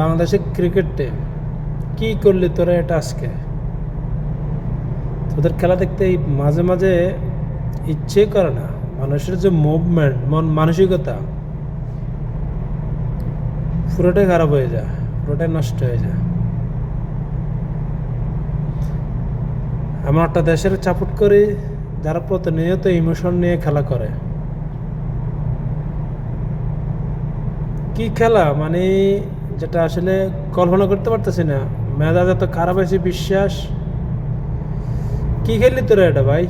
বাংলাদেশের ক্রিকেট কি করলি তোরা এটা আজকে? তোদের খেলা দেখতে মাঝে মাঝে ইচ্ছে করে না। মানুষের যে মুভমেন্ট মন মানসিকতা, পুরোটাই খারাপ হয়ে যায়, পুরোটাই নষ্ট হয়ে যায়। এমন একটা দেশের চাপট করি, যারা প্রতিনিয়ত ইমোশন নিয়ে খেলা করে। কি খেলা? মানে যেটা আসলে কল্পনা করতে পারতেছি না। মেজাজ এত খারাপ হয়েছে, বিশ্বাস। কি খেললি তোরা এটা ভাই?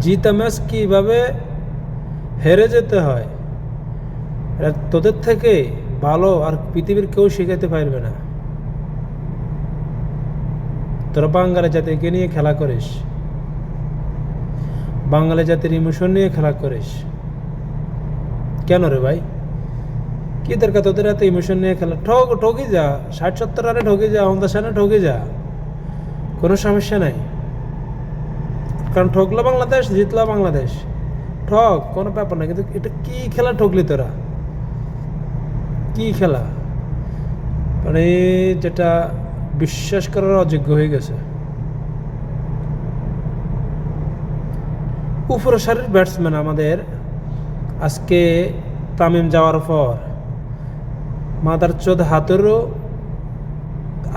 জিতা ম্যাচ কীভাবে হেরে যেতে হয়? এটা তোদের থেকে ভালো আর পৃথিবীর কেউ শেখাতে পারবে না। তোরা বাঙালি জাতিকে নিয়ে খেলা করিস। বাঙালি জাতির ইমোশন নিয়ে খেলা করিস। কেন রে ভাই? কি দরকার তোদের এত ইমোশন নিয়ে খেলা? ঠক ঠকি যা। ষাট, সত্তর রানে ঠকে যা, পঞ্চাশ রানে ঠকি যা। কোনো সমস্যা নাই। কারণ ঠকলো বাংলাদেশ, জিতলো বাংলাদেশ। ঠক কোনো ব্যাপার না কিন্তু এটা কি খেলা ঠকলি তোরা? কি খেলা? মানে যেটা বিশ্বাস করার অযোগ্য হয়ে গেছে। উপর সারির ব্যাটসম্যান আমাদের, আজকে তামিম যাওয়ার পর। মাদার চোদ হাতেরও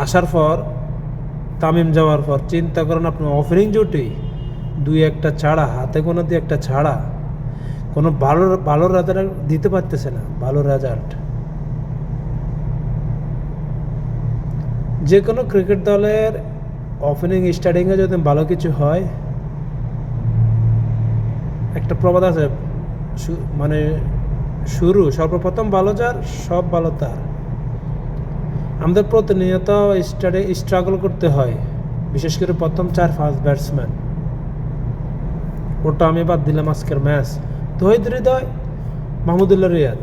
আসার পর, তামিম যাওয়ার পর, চিন্তা করেন আপনি অফারিং জুটি, দুই একটা ছাড়া, হাতে কোনো দুই একটা ছাড়া, কোনো ভালো ভালো রেজাল্ট দিতে পারতেছে না, ভালো রেজাল্ট যে কোনো ক্রিকেট দলের ওপেনিং স্টার্টিংয়ে যদি ভালো কিছু হয়, একটা প্রবাদ আছে মানে শুরু, সর্বপ্রথম ভালো যার, সব ভালো তার। আমাদের প্রতিনিয়ত স্টাডি স্ট্রাগল করতে হয়, বিশেষ করে প্রথম চার পাঁচ ব্যাটসম্যান ওটা আমি বাদ দিলাম আজকের ম্যাচ তহিদ হৃদয়, মাহমুদুল্লাহ রিয়াদ।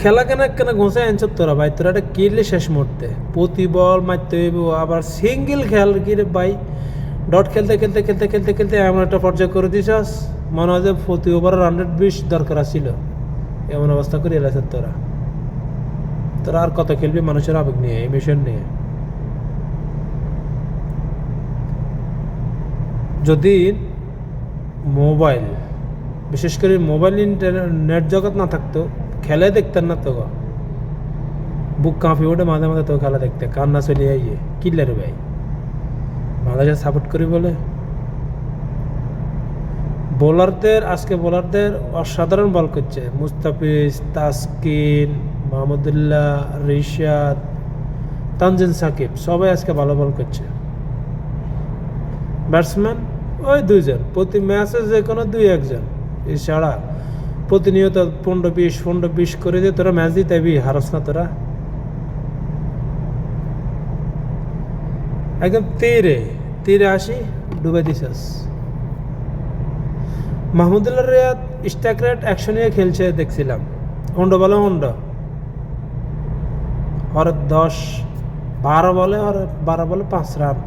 খেলা কেন কেন ঘষে আনছ তোরা ভাই? তোরা এটা কিনলে শেষ মুহূর্তে। প্রতি বল মারতে আবার সিঙ্গেল খেল কি রে ভাই? ডট খেলতে খেলতে খেলতে খেলতে খেলতে এমন একটা পর্যায়ে করে দিছস মনে হয় যে প্রতি ওভার হান্ড্রেড বিশ দরকার ছিল এমন অবস্থা করে এলাছে তোরা। তোরা আর কত খেলবি মানুষের আবেগ নিয়ে ইমিশন নিয়ে? যদি মোবাইল বিশেষ করে মোবাইল নেট জগৎ না থাকতো, খেলে দেখতেন না তো। বুক কাঁপি ওঠে মাঝে মাঝে তো খেলা দেখতে, কান্না চলে আইয়ে। কিল্লারে ভাই? বাংলাদেশ সাপোর্ট করি বলে। বোলারদের, আজকে বোলারদের অসাধারণ বল করছে। মুস্তাফিজ, তাসকিন, মাহমুদুল্লাহ, রিশাদ, তানজিন সাকিব, সবাই আজকে ভালো বল করছে। ব্যাটসম্যান ওই দুইজন। প্রতি ম্যাচে যে কোনো দুই, একজন। এছাড়া প্রতিনিয়ত পনেরো বিশ পনেরো বিশ করে যে তোরা ম্যাচ দিতে হারস না তোরা। একদম তীরে। তীরে আসি ডুবে দিছাস মাহমুদুল্লাহ রিয়াদ স্ট্যাক রেট একশো নিয়ে খেলছে, দেখছিলাম। হন্ড বলে হন্ড ওর দশ, বারো বলে আর বারো বলে পাঁচ রান।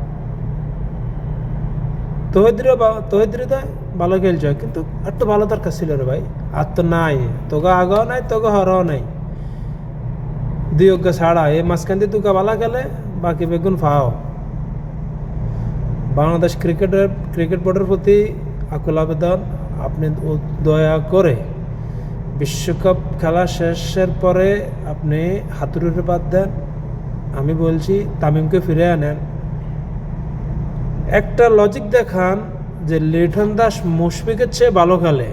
তহিদ্র তহিদ্রি তো ভালো খেলছে, কিন্তু একটু ভালো দরকার ছিল রে ভাই। আর তো নাই, তোকে আগাও নাই, তোকে হরাও নাই। দুই অজ্ঞ ছাড়া, এই মাঝখান দিয়ে তুকে ভালো খেলে বাকি বেগুন ফাও। বাংলাদেশ ক্রিকেটের, ক্রিকেট বোর্ডের প্রতি আকুল আবেদন। আপনি দয়া করে বিশ্বকাপ খেলা শেষের পরে আপনি হাতুড়ির বাদ দেন। আমি বলছি, তামিমকে ফিরে আনেন। একটা লজিক দেখান যে লিটন দাস মুশফিকের চেয়ে ভালো খেলে।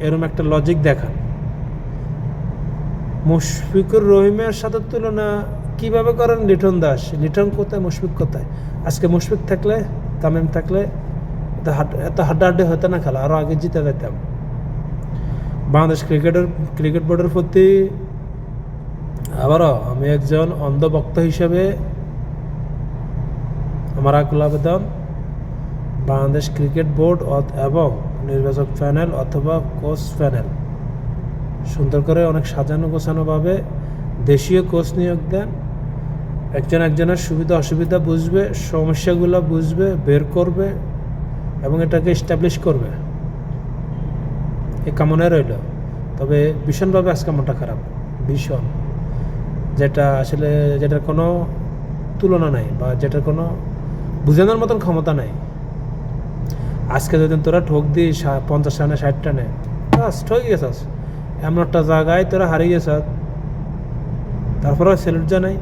এরকম একটা লজিক দেখান। মুশফিকুর রহিমের সাথে তুলনা কীভাবে করেন লিটন দাস? লিটন কোথায়, মুশফিক কোথায়? আজকে মুশফিক থাকলে তামিম থাকলে এত এত হাড্ডাহাড্ডি হতো না খেলা আরও আগে জিতে যেতাম বাংলাদেশ ক্রিকেটের, ক্রিকেট বোর্ডের প্রতি আবারও আমি একজন অন্ধভক্ত হিসেবে আমার আকুল আবেদন বাংলাদেশ ক্রিকেট বোর্ড এবং নির্বাচক প্যানেল অথবা কোচ প্যানেল সুন্দর করে অনেক সাজানো গোছানোভাবে দেশীয় কোচ নিয়োগ দেন। একজন একজনের সুবিধা, অসুবিধা বুঝবে, সমস্যাগুলো বুঝবে, বের করবে এবং এটাকে এস্টাবলিশ করবে। এ কামনায় রইল। তবে ভীষণভাবে আজকে মনটা খারাপ, ভীষণ। যেটা আসলে যেটার কোনো তুলনা নাই বা যেটার কোনো বুঝানোর মতন ক্ষমতা নাই। আজকে যদি তোরা ঠোক দিস পঞ্চাশ রানে, ষাট রানে বাস ঠকে গেছাস এমন একটা জায়গায় তোরা হারিয়ে গেছ। তারপরে সেলুট জানাই।